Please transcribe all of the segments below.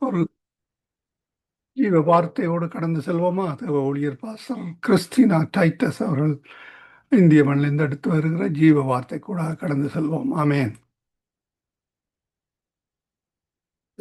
ஒரு ஜீவ வார்த்தையோடு கடந்து செல்வோமா? தேவ ஊழியர் பாசம். கிறிஸ்டினா டைட்டஸ் அவர்கள் இந்திய மண்ணிலிருந்து எடுத்து வருகிற ஜீவ வார்த்தை கூட கடந்து செல்வோம். ஆமேன்.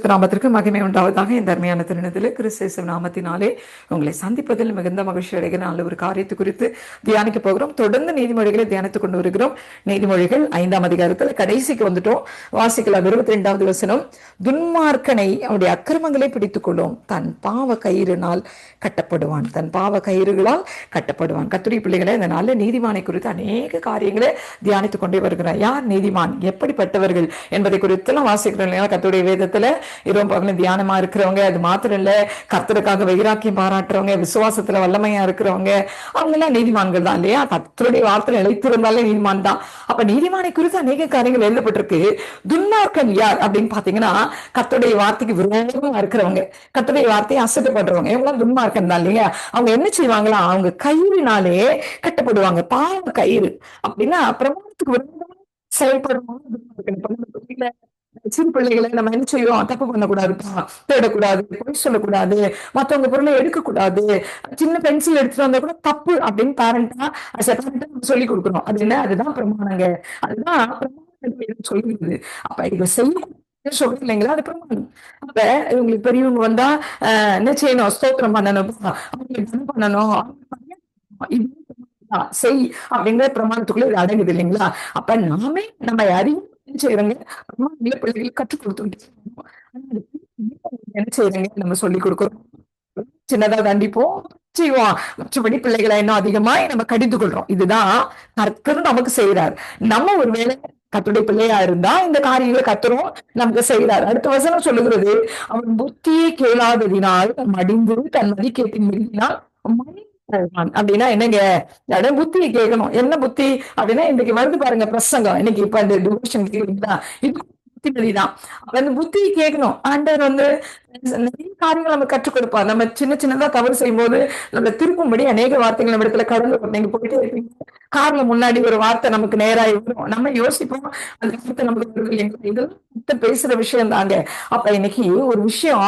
நாமத்திற்கு மகிமை உண்டாவதாக இந்த அருமையான திருநத்தில் கிறிஸ்தேசு நாமத்தினாலே உங்களை சந்திப்பதில் மிகுந்த மகிழ்ச்சி அடைகிற நல்ல ஒரு காரியத்தை குறித்து தியானிக்க போகிறோம். தொடர்ந்து நீதிமொழிகளை தியானித்துக் கொண்டு வருகிறோம். நீதிமொழிகள் ஐந்தாம் அதிகாரத்தில் கடைசிக்கு வந்துட்டோம். வாசிக்கலாம் இருபத்தி ரெண்டாவது வசனம் துன்மார்க்கனை அவருடைய அக்கிரமங்களை பிடித்துக் கொள்ளும் தன் பாவ கயிறுனால் கட்டப்படுவான். தன் பாவ கயிறுகளால் கட்டப்படுவான். கத்துரி பிள்ளைகளை இந்த நல்ல நீதிமானை குறித்து அநேக காரியங்களை தியானித்துக் கொண்டே வருகிறார். யார் நீதிமான்? எப்படிப்பட்டவர்கள்? என்பதை குறித்தெல்லாம் வாசிக்கிறோம் இல்லையா? கத்துடைய வேதத்துல இரவு பகலும் தியானமா இருக்கிறவங்க அது மாத்திரம் இல்ல கர்த்தருக்காக வைராக்கியம் பாராட்டுறவங்க விசுவாசத்துல வல்லமையா இருக்கிறவங்க அவங்க எல்லாம் நீதிமான்கள் தான் இல்லையா? கர்த்தருடைய வார்த்தை நிலைத்திருந்தாலே நீதிமான் தான். அப்ப நீதிமானை குறித்து அநேக காரியங்கள் எழுதப்பட்டிருக்கு. துன்மார்க்கன் யார் அப்படின்னு பாத்தீங்கன்னா கர்த்தருடைய வார்த்தைக்கு விரோதமா இருக்கிறவங்க கத்துடைய வார்த்தையை அசட்டப்படுறவங்க இவங்களாம் துன்மார்க்கன் தான் இல்லையா? அவங்க என்ன செய்வாங்களா அவங்க கயிறுனாலே கட்டப்படுவாங்க பாவ கயிறு. அப்படின்னா பிரமாணத்துக்கு விரோதமா செயல்படுவாங்க சின்ன நம்ம பிள்ளைகளை நம்ம என்ன செய்வோம் தப்பு பண்ணக்கூடாதுப்பா தேடக்கூடாது பொய் சொல்லக்கூடாது மத்தவங்க பொருளை எடுக்கக்கூடாது. சின்ன பென்சில் எடுத்துட்டு வந்தா கூட தப்பு அப்படின்னு பேரண்டா நம்ம சொல்லி கொடுக்குறோம் அது என்ன? அதுதான் பிரமாணங்க. அதுதான் பிரமாணம் சொல்லிடுது அப்ப இதை செய்ய சொல்றது இல்லைங்களா? அது பிரமாணம். அப்ப இவங்களுக்கு பெரியவங்க வந்தா என்ன செய்யணும்? ஸ்தோத்திரம் பண்ணணும் அவங்களுக்கு பண்ணணும்? இது செய் அப்படிங்கிற பிரமாணத்துக்குள்ள இது அடங்குது இல்லைங்களா? அப்ப நாமே நம்ம அறிவு என்ன பிள்ளைகளுக்கு கற்றுக் என்ன நம்ம சொல்லி கொடுக்குறோம். சின்னதா தண்டிப்போம் செய்வோம். மற்றபடி பிள்ளைகளை இன்னும் அதிகமா நம்ம கடிந்து கொள்றோம். இதுதான் கர்த்தர் நமக்கு செய்யறாரு நம்ம ஒருவேளை கத்துடைய பிள்ளையா இருந்தா இந்த காரியங்களை கத்துறோம் நமக்கு செய்யறாரு அடுத்த வசனம் சொல்லுகிறது அவன் புத்தியை கேளாததினால் மடிந்து தன் மதிக்கேட்டின் மீறினால் மணி அப்படின்னா என்னங்க? அட புத்தியை கேட்கணும் என்ன புத்தி? அப்படின்னா இன்னைக்கு வருது பாருங்க பிரசங்கம். இன்னைக்கு இப்ப இந்த டிவோஷன் கேக்குறீங்களா இது புத்திமதி தான் அந்த புத்தி கேட்கணும் ஆண்டவர் வந்து நிறைய காரியங்கள் நம்ம கற்றுக் கொடுப்பார். நம்ம சின்ன சின்னதா தவறு செய்யும் போது நம்ம திருப்பும்படி அநேக வார்த்தைகள் நம்ம இடத்துல கடந்து நீங்க போயிட்டே இருப்பீங்க கார்ல முன்னாடி ஒரு வார்த்தை நமக்கு நேராக வரும். நம்ம யோசிப்போம் அந்த வார்த்தை நமக்கு எங்க இதெல்லாம் பேசுற விஷயம் தாங்க. அப்ப இன்னைக்கு ஒரு விஷயம்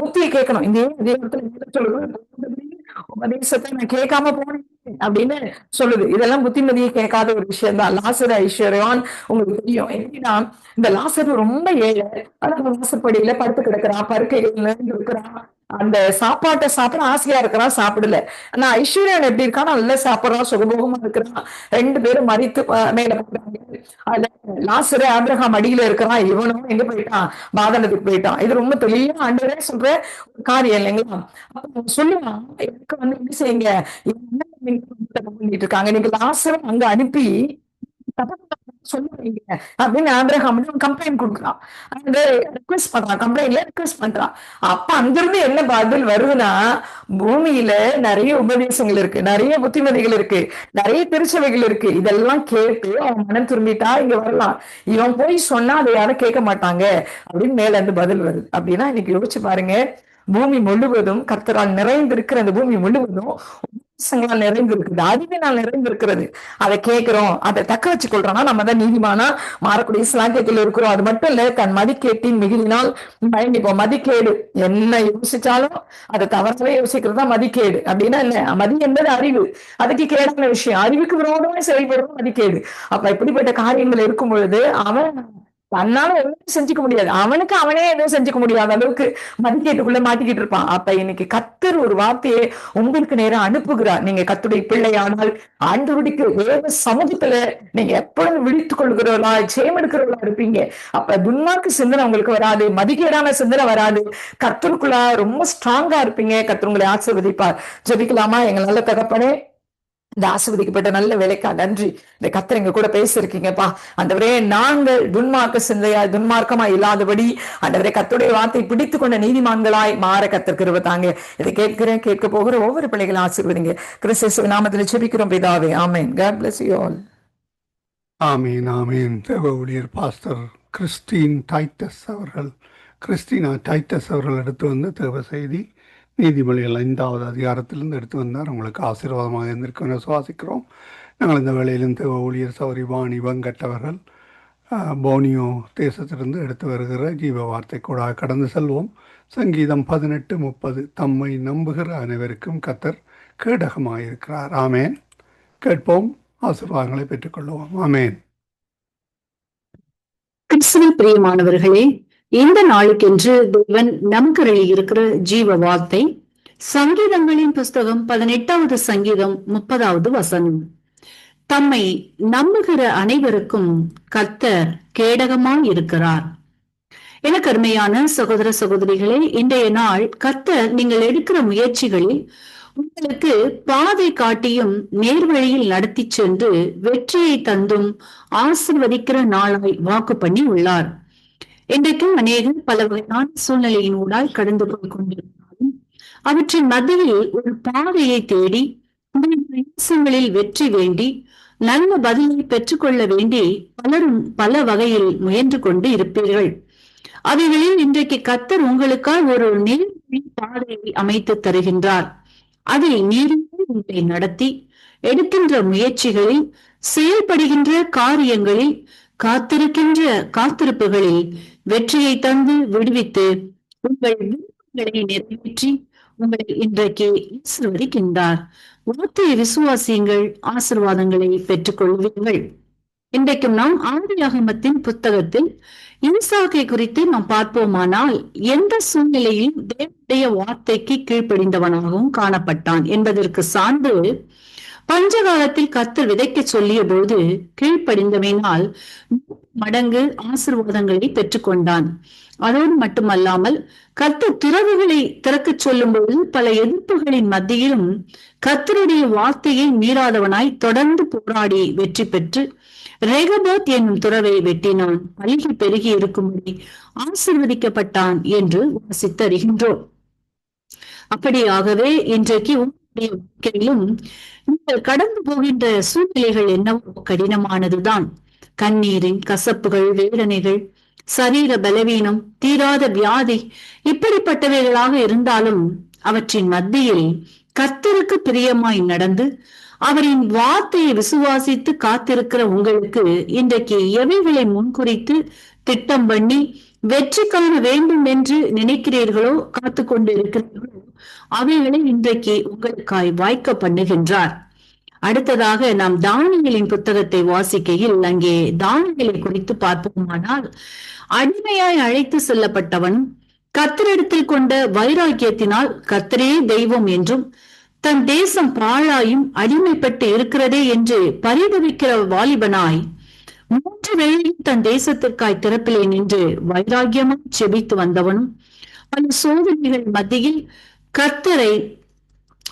புத்தியை கேட்கணும் இந்த இதே இடத்துல என்ன உபதேசத்தை நான் கேட்காம போனேன் அப்படின்னு சொல்லுது. இதெல்லாம் புத்திமதியை கேட்காத ஒரு விஷயம் தான். லாசர் ஐஸ்வர்யான் உங்களுக்கு தெரியும். எப்படின்னா இந்த லாசர் ரொம்ப ஏழை. அதாவது வாசப்படியில படுத்து கிடக்குறான். படுக்கைகள்ல இருக்கிறான் அந்த சாப்பாட்டை சாப்பிட ஆசையா இருக்கிறான் சாப்பிடல. ஆனா ஐஸ்வர்யன் எப்படி இருக்கான்? நல்லா சாப்பிடுறான் சுகபோகமா இருக்கிறான். ரெண்டு பேரும் மறித்து மேல போறாங்க. அதுல லாசரு ஆபிரகாம் அடியில இருக்கிறான். இவனும் எங்க போயிட்டான்? பாதனத்துக்கு போயிட்டான். இது ரொம்ப தெளிவா ஆண்டவரே சொல்ற ஒரு காரியம் இல்லைங்களா? அப்ப சொல்லுவான் எனக்கு வந்து என்ன செய்யுங்க? இவன் பண்ணிட்டு இருக்காங்க? நீங்க லாசரும் அங்க அனுப்பி தப்பு சொல்லுவீங்க அப்படின்னு ஆபிரகாம் கம்ப்ளைண்ட் கொடுக்குறான். அந்த ரிக்வெஸ்ட் பண்றான் கம்ப்ளைண்ட்ல ரிக்வெஸ்ட் பண்றான். அப்ப அங்கிருந்து என்ன பதில் வருதுன்னா பூமியில நிறைய உபதேசங்கள் இருக்கு நிறைய புத்திமதிகள் இருக்கு நிறைய திருச்சபைகள் இருக்கு. இதெல்லாம் கேட்டு அவன் மனம் திரும்பிட்டா இங்க வரலாம். இவன் போய் சொன்னா அதை யாரும் கேட்க மாட்டாங்க அப்படின்னு மேல இருந்து பதில் வருது. அப்படின்னா இன்னைக்கு யோசிச்சு பாருங்க பூமி முழுவதும் கர்த்தரால் நிறைந்திருக்கிற அந்த பூமி முழுவதும் உபதேசங்களால் நிறைந்திருக்குது. அறிவினால் நிறைந்திருக்கிறது. அதை கேட்கிறோம். அதை தக்க வச்சு கொள்றோம்னா நம்ம தான் நீதிமானா மாறக்கூடிய சிலாக்கியத்தில் இருக்கிறோம். அது மட்டும் இல்ல தன் மதிக்கேட்டின் மிகுதினால் பயணிப்போம். மதிக்கேடு. என்ன யோசிச்சாலும் அதை தவறவே தான் மதிக்கேடு. அப்படின்னா என்ன? மதி என்பது அறிவு. அதுக்கு கேடான விஷயம். அறிவுக்கு விரோதமே செயல்படுறது மதிக்கேடு. அப்ப இப்படிப்பட்ட காரியங்கள் இருக்கும் பொழுது அவன் தன்னால ஒண்ணும் செஞ்சுக்க முடியாது. அவனுக்கு அவனே எதுவும் செஞ்சுக்க முடியாத அளவுக்கு மதிக்கேட்டுக்குள்ள மாட்டிக்கிட்டு இருப்பான். அப்ப இன்னைக்கு கத்தர் ஒரு வார்த்தையை உங்களுக்கு நேரம் அனுப்புகிறார். நீங்க கத்துடைய பிள்ளையானால் ஆண்டவருடைய வேத சமூகத்துல நீங்க எப்பொழுது விழித்துக் கொள்கிறவர்களா ஜெயம் எடுக்கிறவர்களா இருப்பீங்க. அப்ப துன்மார்க்கு சிந்தனை உங்களுக்கு வராது மதிக்கேடான சிந்தனை வராது. கத்தருக்குள்ளா ரொம்ப ஸ்ட்ராங்கா இருப்பீங்க. கத்தர் உங்களை ஆசிர்வதிப்பார். ஜபிக்கலாமா? எங்க நல்ல தகப்பனே இந்த ஆசிர்வதிக்கப்பட்ட நல்ல வேலைக்கா நன்றி. இந்த கத்தர் எங்க கூட பேசிருக்கீங்கப்பா. அந்தவரே நாங்கள் துன்மார்க்க சிந்தையா துன்மார்க்கமா இல்லாதபடி அந்தவரே கத்துடைய வார்த்தை பிடித்து கொண்ட நீதிமான்களாய் மாற கத்திருக்கிறவ தாங்க. இதை கேட்கிறேன் கேட்க போகிற ஒவ்வொரு பிள்ளைகளும் ஆசிர்வதிங்க. கிறிஸ்து நாமத்தில் செபிக்கிறோம் பிதாவே. ஆமேன் காட் பிளஸ் யூ ஆல் ஆமீன் ஆமீன். தேவ ஊழியர் பாஸ்டர் கிறிஸ்டின் டைட்டஸ் அவர்கள் கிறிஸ்டினா டைட்டஸ் அவர்கள் எடுத்து வந்த தேவ செய்தி. நீதிமொழிகள் ஐந்தாவது அதிகாரத்திலிருந்து எடுத்து வந்தார். உங்களுக்கு ஆசீர்வாதமாக இருந்திருக்கும் சுவாசிக்கிறோம். நாங்கள் இந்த வேலையிலிருந்து ஊழியர் சௌரி வாணி வங்கட்டவர்கள் போனியோ தேசத்திலிருந்து எடுத்து வருகிற ஜீவ வார்த்தை கூட கடந்து செல்வோம். சங்கீதம் பதினெட்டு முப்பது தம்மை நம்புகிற அனைவருக்கும் கத்தர் கேடகமாயிருக்கிறார். ஆமேன். கேட்போம். ஆசீர்வாதங்களை பெற்றுக்கொள்வோம். ஆமேன். கிறிஸ்துவில் பிரியமானவர்களே இந்த நாளுக்கென்று தேவன் நமக்கு இருக்கிற ஜீவ வார்த்தை சங்கீதங்களின் புஸ்தகம் பதினெட்டாவது சங்கீதம் முப்பதாவது வசனம். தம்மை நம்புகிற அனைவருக்கும் கர்த்தர் கேடகமாய் இருக்கிறார். என கருமையான சகோதர சகோதரிகளே இன்றைய நாள் கர்த்தர் நீங்கள் எடுக்கிற முயற்சிகளில் உங்களுக்கு பாதை காட்டியும் நேர்வழியில் நடத்தி சென்று வெற்றியை தந்தும் ஆசிர்வதிக்கிற நாளாய் வாக்கு பண்ணி உள்ளார். இன்றைக்கும் அநேகம் பல வகையான சூழ்நிலையின் ஊடாய் கடந்து போய் கொண்டிருந்தாலும் அவற்றின் மத்தியில் ஒரு பாதையை தேடி பிரயாசங்களில் வெற்றி வேண்டி நல்ல பதிலை பெற்றுக்கொள்ள வேண்டி பலரும் பல வகையில் முயன்று கொண்டு இருப்பீர்கள். அவைகளில் இன்றைக்கு கத்தர் உங்களுக்காக ஒரு நேர்வழி பாதையை அமைத்து தருகின்றார். அதில் நீரில் உங்களை நடத்தி எடுக்கின்ற முயற்சிகளில் செயல்படுகின்ற காரியங்களில் காத்திருக்கின்ற காத்திருப்புகளில் வெற்றியை தந்து விடுவித்து உங்கள் விருப்பங்களை நிறைவேற்றி உங்களை இன்றைக்கு ஆசிர்வதிக்கின்றார். வார்த்தையை விசுவாசியுங்கள் ஆசிர்வாதங்களை பெற்றுக் கொள்வீர்கள் இன்றைக்கும் நாம் ஆதியாகமத்தின் புத்தகத்தில் இன்சாக்கை குறித்து நாம் பார்ப்போமானால் எந்த சூழ்நிலையில் தேவனுடைய வார்த்தைக்கு கீழ்ப்படிந்தவனாகவும் காணப்பட்டான் என்பதற்கு சான்று பஞ்சகாலத்தில் கத்தர் விதைக்க சொல்லிய போது கீழ்ப்படிந்தமையினால் மடங்கு ஆசிர்வாதங்களை பெற்றுக்கொண்டான். அதோடு மட்டுமல்லாமல் கத்து திறவுகளை திறக்க சொல்லும் பொழுது பல எதிர்ப்புகளின் மத்தியிலும் கத்தருடைய வார்த்தையை மீறாதவனாய் தொடர்ந்து போராடி வெற்றி பெற்று ரேகபோத் என்னும் துறவை வெட்டினான். பழகி பெருகி இருக்கும்படி ஆசிர்வதிக்கப்பட்டான் என்று வாசித்தறிகின்றோம். அப்படியாகவே இன்றைக்கு நீங்கள் கடந்து போகின்ற சூழ்நிலைகள் என்னவோ கடினமானதுதான். கண்ணீரின் கசப்புகள் வேதனைகள் சரீர பலவீனம் தீராத வியாதி இப்படிப்பட்டவைகளாக இருந்தாலும் அவற்றின் மத்தியில் கர்த்தருக்கு பிரியமாய் நடந்து அவரின் வார்த்தையை விசுவாசித்து காத்திருக்கிற உங்களுக்கு இன்றைக்கு எவைகளை முன்குறித்து திட்டம் பண்ணி வெற்றி காண வேண்டும் என்று நினைக்கிறீர்களோ காத்து கொண்டு இருக்கிறீர்களோ அவைகளை இன்றைக்கு உங்களுக்காய் வாய்க்க பண்ணுகின்றார். அடுத்ததாக நாம் தானியலின் புத்தகத்தை வாசிக்கையில் அங்கே தானியலை குறித்து பார்ப்போமானால் அடிமையாய் அழைத்து செல்லப்பட்டவன் கத்தரிடத்தில் கொண்ட வைராக்கியத்தினால் கத்தரே தெய்வம் என்றும் தன் தேசம் பாழாயும் அடிமைப்பட்டு இருக்கிறதே என்று பரிதவிக்கிற வாலிபனாய் மூன்று வேளையும் தன் தேசத்திற்காய் திறப்பிலே நின்று வைராகியமும் செபித்து வந்தவனும் பல சோதனைகள் மத்தியில் கர்த்தரை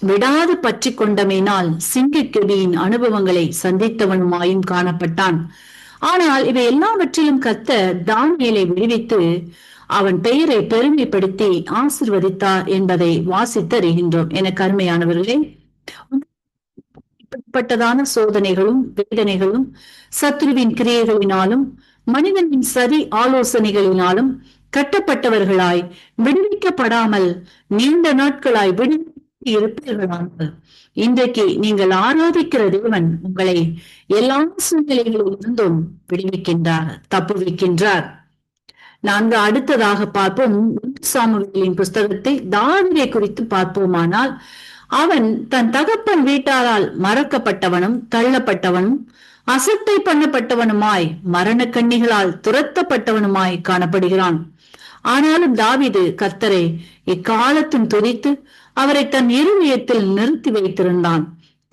விடாது பற்றி கொண்டமையினால் சிங்கக்கெடியின் அனுபவங்களை சந்தித்தவனுமாயும் காணப்பட்டான். ஆனால் இவை எல்லாவற்றிலும் கத்த தானியலை விடுவித்து அவன் பெயரை பெருமைப்படுத்தி ஆசிர்வதித்தார் என்பதை வாசித்து அறிகின்றோம் என கருமையானவர்களே இப்படிப்பட்டதான சோதனைகளும் வேதனைகளும் சத்ருவின் கிரியைகளினாலும் மனிதனின் சரி ஆலோசனைகளினாலும் கட்டப்பட்டவர்களாய் விடுவிக்கப்படாமல் நீண்ட நாட்களாய் விடுவித்து இன்றைக்கு நீங்கள் ஆராதிக்கிற தேவன் உங்களை எல்லா சூழ்நிலைகளில் இருந்தும் விடுவிக்கின்றார் தப்புவிக்கின்றார் நான்கு அடுத்ததாக பார்ப்போம். சாமுவேலின் புஸ்தகத்தை தாவிரை குறித்து பார்ப்போமானால் அவன் தன் தகப்பன் வீட்டாரால் மறக்கப்பட்டவனும் தள்ளப்பட்டவனும் அசட்டை பண்ணப்பட்டவனுமாய் மரண கண்ணிகளால் துரத்தப்பட்டவனுமாய் காணப்படுகிறான். ஆனாலும் தாவிது கர்த்தரை இக்காலத்தும் துதித்து அவரை தன் இருதயத்தில் நிறுத்தி வைத்திருந்தான்.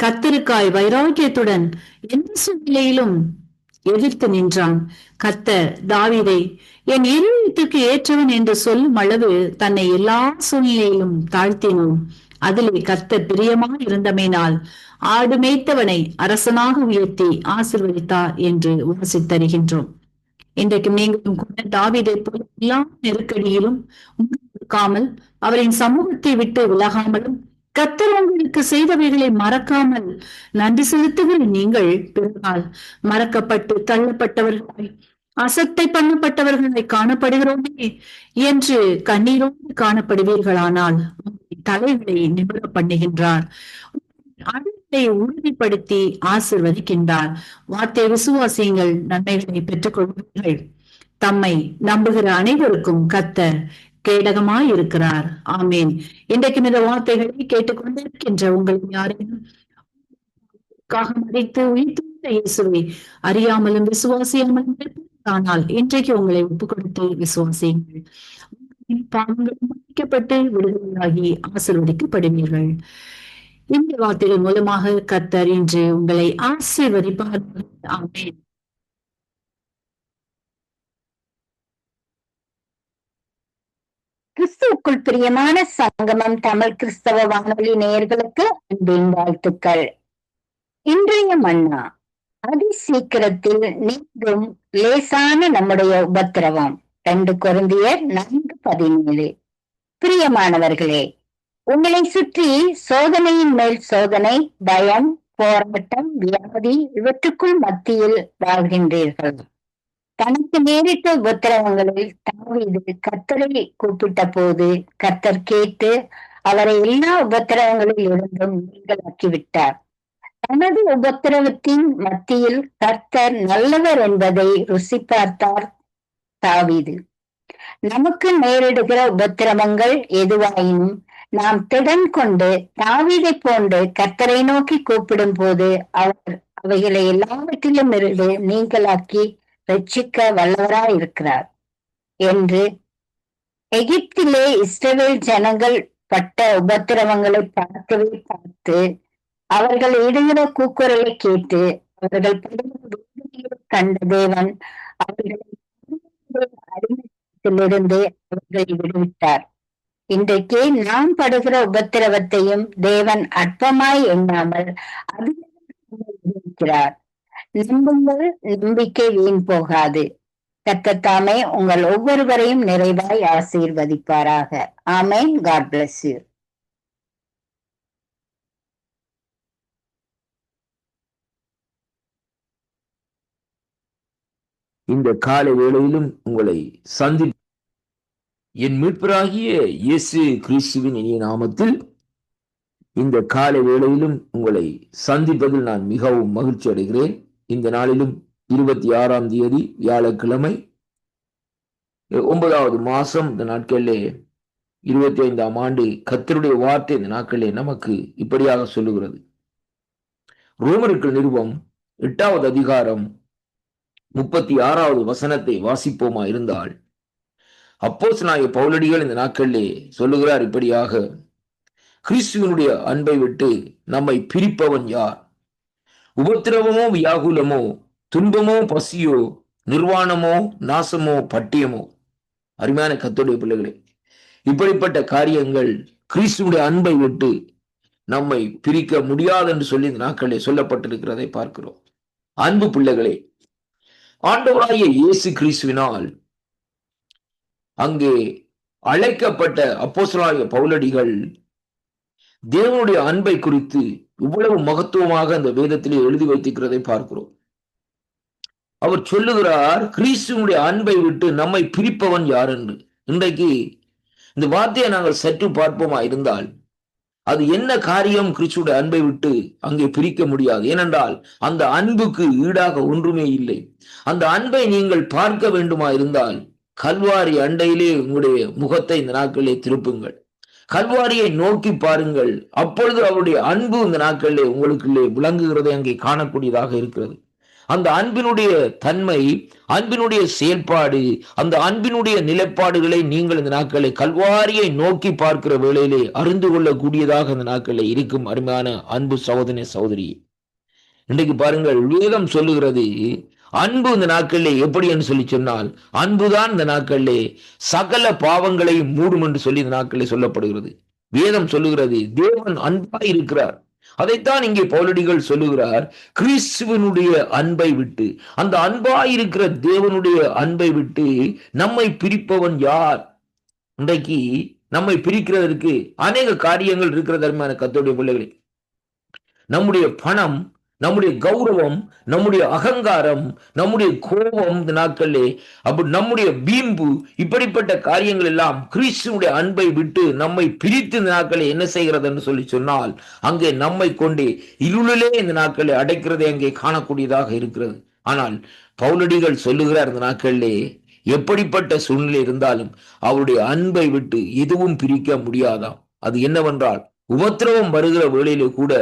கத்தருக்காய் வைராக்கியத்துடன் எந்த சூழ்நிலையிலும் எதிர்த்து நின்றான். கத்தர் தாவிதை என் இருதயத்திற்கு ஏற்றவன் என்று சொல்லும் அளவு தன்னை எல்லா சூழ்நிலையிலும் தாழ்த்தினோம். அதிலே கத்தர் பிரியமாக இருந்தமையினால் ஆடு மேய்த்தவனை அரசனாக உயர்த்தி ஆசிர்வதித்தார் என்று வாசித்தருகின்றோம் இன்றைக்கு நீங்களும் கூட தாவிதை போல் எல்லா நெருக்கடியிலும் இருக்காமல் அவரின் சமூகத்தை விட்டு விலகாமலும் கத்தர் உங்களுக்கு செய்தவைகளை மறக்காமல் நன்றி செலுத்துகிற நீங்கள் பிறகால் மறக்கப்பட்டு தள்ளப்பட்டவர்களாய் அசத்தை பண்ணப்பட்டவர்களை காணப்படுகிறோமே என்று கண்ணீரோடு காணப்படுவீர்களானால் தலைகளை நிமிர பண்ணுகின்றார். அடுத்தை உறுதிப்படுத்தி ஆசிர்வதிக்கின்றார். வார்த்தை விசுவாசியங்கள் நன்மைகளை பெற்றுக் கொள்வீர்கள் தம்மை நம்புகிற அனைவருக்கும் கத்த கேடகமாயிருக்கிறார். ஆமீன். ஆமேன் இன்றைக்கும் இந்த வார்த்தைகளை கேட்டுக்கொண்டிருக்கின்ற உங்கள் யாரையும் மறைத்து உயிர்த்த இயேசுவை அறியாமலும் விசுவாசியாமலும் ஆனால் இன்றைக்கு உங்களை ஒப்பு கொடுத்து விசுவாசியுங்கள் பாவங்கள் மன்னிக்கப்பட்டு விடுதலையாகி ஆசிர்வதிக்கப்படுவீர்கள். இந்த வார்த்தைகள் மூலமாக கத்தர் இன்று உங்களை ஆசீர்வதிப்பார். ஆமேன். கிறிஸ்துவுக்குள் பிரியமான சங்கமம் தமிழ் கிறிஸ்தவ வானொலி நேயர்களுக்கு அன்பின் வாழ்த்துக்கள். இன்றைய மன்னா அதி சீக்கிரத்தில் நீங்கும் லேசான நம்முடைய உபத்திரவம். ரெண்டு குருந்தியர் நான்கு பதினேழு. பிரியமானவர்களே உங்களை சுற்றி சோதனையின் மேல் சோதனை பயம் போராட்டம் வியாதி இவற்றுக்குள் மத்தியில் வாழ்கின்றீர்கள். தனக்கு நேரிட்ட உபத்திரவங்களில் தாவீது கர்த்தரை கூப்பிட்ட போது கர்த்தர் கேட்டு அவரை எல்லா உபத்திரவங்களில் இருந்தும் நீங்களாக்கிவிட்டார். தனது உபத்திரவத்தின் மத்தியில் கர்த்தர் நல்லவர் என்பதை ருசி பார்த்தார் தாவீது. நமக்கு நேரிடுகிற உபத்திரவங்கள் எதுவாயினும் நாம் திடன் கொண்டு தாவீதை போன்று கத்தரை நோக்கி கூப்பிடும் போது அவர் அவைகளை எல்லாவற்றிலும் இருந்து நீங்களாக்கி ரட்சிக்க வல்லவராய் இருக்கிறார் என்று எகிப்திலே இஸ்ரவேல் ஜனங்கள் பட்ட உபத்திரவங்களை பார்க்கவே பார்த்து அவர்கள் இடுகிற கூக்குரலை கேட்டு அவர்கள் கண்ட தேவன் அவர்களை அறிமுகத்திலிருந்து அவர்களை விடுவித்தார். இன்றைக்கு நாம் படுகிற உபத்திரவத்தையும் தேவன் அற்பமாய் எண்ணாமல் அதிர்கிறார் நம்புங்கள் நம்பிக்கை வீண் போகாது. கத்தத்தாமே உங்கள் ஒவ்வொருவரையும் நிறைவாய் ஆசீர்வதிப்பாராக. ஆமேன். காட் பிளஸ் யூ இந்த காலை வேளையிலும் உங்களை சந்தி என் மீட்பராகிய இயேசு கிறிஸ்துவின் இனிய நாமத்தில் இந்த காலை வேளையிலும் உங்களை சந்திப்பதில் நான் மிகவும் மகிழ்ச்சி அடைகிறேன். இந்த நாளிலும் இருபத்தி ஆறாம் தேதி வியாழக்கிழமை ஒன்பதாவது மாசம் இந்த நாட்களிலே இருபத்தி ஐந்தாம் ஆண்டு கத்தருடைய வார்த்தை இந்த நாட்களிலே நமக்கு இப்படியாக சொல்லுகிறது. ரோமருக்கு நிறுவம் எட்டாவது அதிகாரம் முப்பத்தி ஆறாவது வசனத்தை வாசிப்போமா இருந்தால் அப்போஸ் நாய பவுலடிகள் இந்த நாட்களிலே சொல்லுகிறார் இப்படியாக கிறிஸ்துவனுடைய அன்பை விட்டு நம்மை பிரிப்பவன் யார்? உபத்திரவமோ வியாகுலமோ துன்பமோ பசியோ நிர்வாணமோ நாசமோ பட்டியமோ? அருமையான கத்தோடைய பிள்ளைகளே இப்படிப்பட்ட காரியங்கள் கிறிஸ்துவனுடைய அன்பை விட்டு நம்மை பிரிக்க முடியாது என்று சொல்லி இந்த நாட்களிலே சொல்லப்பட்டிருக்கிறதை பார்க்கிறோம். அன்பு பிள்ளைகளே ஆண்டவராகிய இயேசு கிறிஸ்துவினால் அங்கே அழைக்கப்பட்ட அப்போசலாகிய பவுலடிகள் தேவனுடைய அன்பை குறித்து இவ்வளவு மகத்துவமாக அந்த வேதத்திலே எழுதி வைத்திருக்கிறதை பார்க்கிறோம். அவர் சொல்லுகிறார் கிறிஸ்துவனுடைய அன்பை விட்டு நம்மை பிரிப்பவன் யார் என்று இன்றைக்கு இந்த வார்த்தையை நாங்கள் சற்று பார்ப்போமா இருந்தால் அது என்ன காரியம் கிறிஸ்துடைய அன்பை விட்டு அங்கே பிரிக்க முடியாது? ஏனென்றால் அந்த அன்புக்கு ஈடாக ஒன்றுமே இல்லை. அந்த அன்பை நீங்கள் பார்க்க வேண்டுமா இருந்தால் கல்வாரி அண்டையிலே உங்களுடைய முகத்தை இந்த நாட்களிலே திருப்புங்கள். கல்வாரியை நோக்கி பாருங்கள். அப்பொழுது அவருடைய அன்பு இந்த நாட்களிலே உங்களுக்குள்ளே விளங்குகிறதை அங்கே காணக்கூடியதாக இருக்கிறது. அந்த அன்பினுடைய தன்மை அன்பினுடைய செயல்பாடு அந்த அன்பினுடைய நிலைப்பாடுகளை நீங்கள் இந்த நாட்களை கல்வாரியை நோக்கி பார்க்கிற வேளையிலே அறிந்து கொள்ளக்கூடியதாக இந்த நாட்களில் இருக்கும் அருமையான அன்பு சகோதரி சகோதரி இன்றைக்கு பாருங்கள் வேதம் சொல்லுகிறது அன்பு இந்த நாட்களிலே எப்படி என்று சொல்லி சொன்னால் அன்புதான் இந்த நாட்களிலே சகல பாவங்களையும் மூடும் என்று சொல்லி இந்த நாட்களிலே சொல்லப்படுகிறது. வேதம் சொல்லுகிறது தேவன் அன்பாய் இருக்கிறார். அதைத்தான் இங்கே பௌலடிகள் சொல்லுகிறார் கிறிஸ்துவனுடைய அன்பை விட்டு. அந்த அன்பாயிருக்கிற தேவனுடைய அன்பை விட்டு நம்மை பிரிப்பவன் யார்? இன்றைக்கு நம்மை பிரிக்கிறதற்கு அநேக காரியங்கள் இருக்கிற தருமையான கத்தோடைய பிள்ளைகளே. நம்முடைய பணம் நம்முடைய கௌரவம் நம்முடைய அகங்காரம் நம்முடைய கோபம் இந்த நாட்களே அப்படி நம்முடைய பீம்பு இப்படிப்பட்ட காரியங்கள் எல்லாம் கிறிஸ்துவனுடைய அன்பை விட்டு நம்மை பிரித்து இந்த நாட்களை என்ன செய்கிறதுன்னு சொல்லி சொன்னால் அங்கே நம்மை கொண்டே இருளிலே இந்த நாட்களை அடைக்கிறதை அங்கே காணக்கூடியதாக இருக்கிறது. ஆனால் பவுலடிகள் சொல்லுகிறார் இந்த நாட்களிலே எப்படிப்பட்ட சூழ்நிலை இருந்தாலும் அவருடைய அன்பை விட்டு எதுவும் பிரிக்க முடியாதாம். அது என்னவென்றால் உபத்திரவம் வருகிற வேளையிலே கூட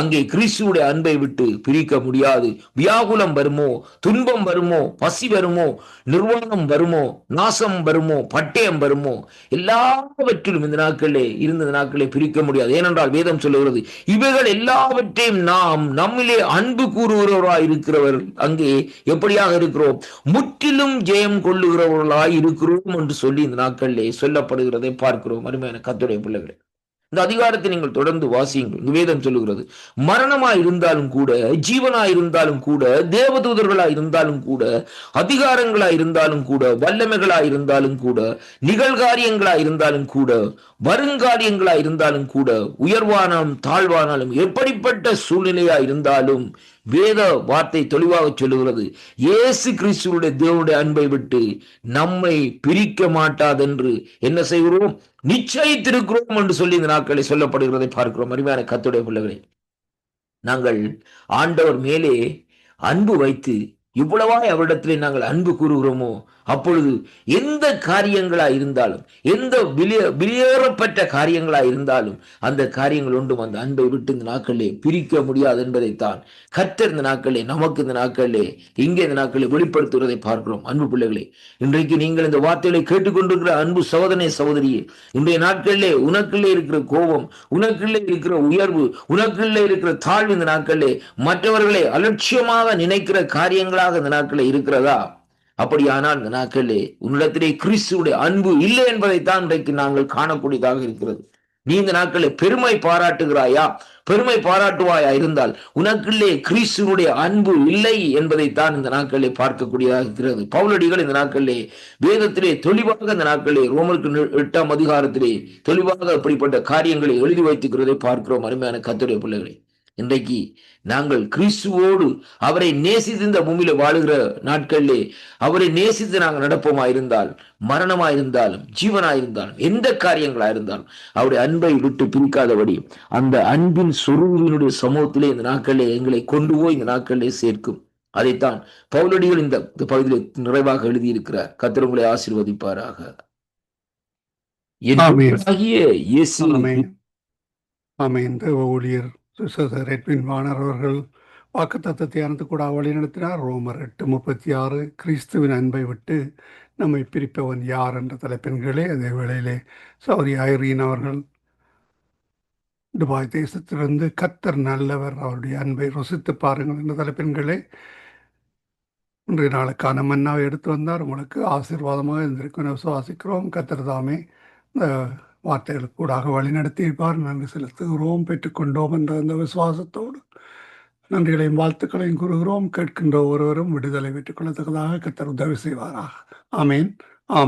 அங்கே கிறிஸ்துவுடைய அன்பை விட்டு பிரிக்க முடியாது. வியாகுலம் வருமோ துன்பம் வருமோ பசி வருமோ நிர்வாணம் வருமோ நாசம் வருமோ பட்டயம் வருமோ எல்லாவற்றிலும் இந்த நாட்களே இருந்த நாட்களை பிரிக்க முடியாது. ஏனென்றால் வேதம் சொல்லுகிறது இவைகள் எல்லாவற்றையும் நாம் நம்மிலே அன்பு கூறுகிறவராய் இருக்கிறவர் அங்கே எப்படியாக இருக்கிறோம்? முற்றிலும் ஜெயம் கொள்ளுகிறவர்களாய் இருக்கிறோம் என்று சொல்லி இந்த நாட்களிலே சொல்லப்படுகிறதை பார்க்கிறோம். அருமையான கத்துடைய பிள்ளைகளை. இந்த அதிகாரத்தை நீங்கள் தொடர்ந்து வாசியுங்கள். இங்கு வேதம் சொல்லுகிறது மரணமா இருந்தாலும் கூட ஜீவனா இருந்தாலும் கூட தேவதூதர்களா இருந்தாலும் கூட அதிகாரங்களா இருந்தாலும் கூட வல்லமைகளா இருந்தாலும் கூட நிகழ்காரியங்களா இருந்தாலும் கூட வருங்காரியங்களா இருந்தாலும் கூட உயர்வானாலும் தாழ்வானாலும் எப்படிப்பட்ட சூழ்நிலையா இருந்தாலும் வேத வார்த்தை தெளிவாக சொல்லுகிறது. இயேசு கிறிஸ்துவனுடைய தேவனுடைய அன்பை விட்டு நம்மை பிரிக்க மாட்டாதென்று என்ன செய்கிறோம்? நிச்சயித்திருக்கிறோம் என்று சொல்லி இந்த நாட்களை சொல்லப்படுகிறதை பார்க்கிறோம். அருமையான கத்துடைய பிள்ளைகளை நாங்கள் ஆண்டவர் மேலே அன்பு வைத்து இவ்வளவாய் அவரிடத்திலே நாங்கள் அன்பு கூறுகிறோமோ அப்பொழுது எந்த காரியங்களா இருந்தாலும் எந்த விலிய வெளியேறப்பட்ட காரியங்களா இருந்தாலும் அந்த காரியங்கள் ஒன்றும் அந்த அன்பை விட்டு இந்த நாட்களிலே பிரிக்க முடியாது என்பதைத்தான் கர்த்தர் இந்த நாட்களிலே நமக்கு இந்த நாட்களிலே இங்கே இந்த நாட்களை வெளிப்படுத்துவதை பார்க்கிறோம். அன்பு பிள்ளைகளே இன்றைக்கு நீங்கள் இந்த வார்த்தைகளை கேட்டுக்கொண்டிருக்கிற அன்பு சோதனை சகோதரியே இன்றைய நாட்களிலே உனக்குள்ளே இருக்கிற கோபம் உனக்குள்ளே இருக்கிற உயர்வு உனக்குள்ளே இருக்கிற தாழ்வு இந்த நாட்களிலே மற்றவர்களை அலட்சியமாக நினைக்கிற காரியங்களாக இந்த நாட்களில் இருக்கிறதா? அப்படியானால் இந்த நாட்களிலே உன்னிடத்திலே கிறிஸ்துடைய அன்பு இல்லை என்பதைத்தான் இன்றைக்கு நாங்கள் காணக்கூடியதாக இருக்கிறது. நீ இந்த நாட்களில் பெருமை பாராட்டுகிறாயா? பெருமை பாராட்டுவாயா இருந்தால் உனக்குள்ளே கிறிஸ்துவனுடைய அன்பு இல்லை என்பதைத்தான் இந்த நாட்களிலே பார்க்கக்கூடியதாக இருக்கிறது. பவுலடிகள் இந்த நாட்களிலே வேதத்திலே தெளிவாக இந்த நாட்களிலே ரோமருக்கு எட்டாம் அதிகாரத்திலே தெளிவாக அப்படிப்பட்ட காரியங்களை எழுதி வைத்துக்கிறதை பார்க்கிறோம். அருமையான கத்துடைய பிள்ளைகளை. இன்றைக்கு நாங்கள் கிறிஸ்துவோடு அவரை நேசித்து இந்த பூமியில வாழுகிற நாட்களிலே அவரை நேசித்து நாங்கள் நடப்போமா இருந்தால் மரணமா இருந்தாலும் ஜீவனா இருந்தாலும் எந்த காரியங்களா இருந்தாலும் அவருடைய அன்பை விட்டு பிரிக்காதபடி அந்த அன்பின் சொருவினுடைய சமூகத்திலே இந்த நாட்களிலே எங்களை கொண்டு போய் இந்த நாட்களிலே சேர்க்கும். அதைத்தான் பவுலடிகள் இந்த பகுதியில் நிறைவாக எழுதியிருக்கிறார். கத்திர உங்களை ஆசீர்வதிப்பாராக. ஆகிய இயேசு தேவ ஊழியர். சுசேதர் எட்வின் வானர் அவர்கள் வாக்குத்தத்த அறந்து கூட வழிநடத்தினார். ரோமர் எட்டு முப்பத்தி ஆறு கிறிஸ்துவின் அன்பை விட்டு நம்மை பிரிப்பவன் யார் என்ற தலைப்பெண்களே அதே வேளையிலே சௌரி ஐரீன் அவர்கள் துபாய் தேசத்திலிருந்து கத்தர் நல்லவர் அவருடைய அன்பை ருசித்து பாருங்கள் என்ற தலைப்பெண்களே இன்றைய நாளுக்கான மன்னாவை எடுத்து வந்தார். உங்களுக்கு ஆசீர்வாதமாக இருந்திருக்கும் விசுவாசிக்கிறோம். கத்தர் தாமே இந்த வார்த்தைகளுக்கூடாக வழிநடத்தியிருப்பார். நன்றி செலுத்துகிறோம் பெற்றுக்கொண்டோம் என்ற அந்த விசுவாசத்தோடு. நன்றிகளையும் வாழ்த்துக்களையும் கூறுகிறோம். கேட்கின்ற ஒருவரும் விடுதலை பெற்றுக்கொள்ளத்தக்கதாக கத்தர் உதவி செய்வாராக. ஆமேன்.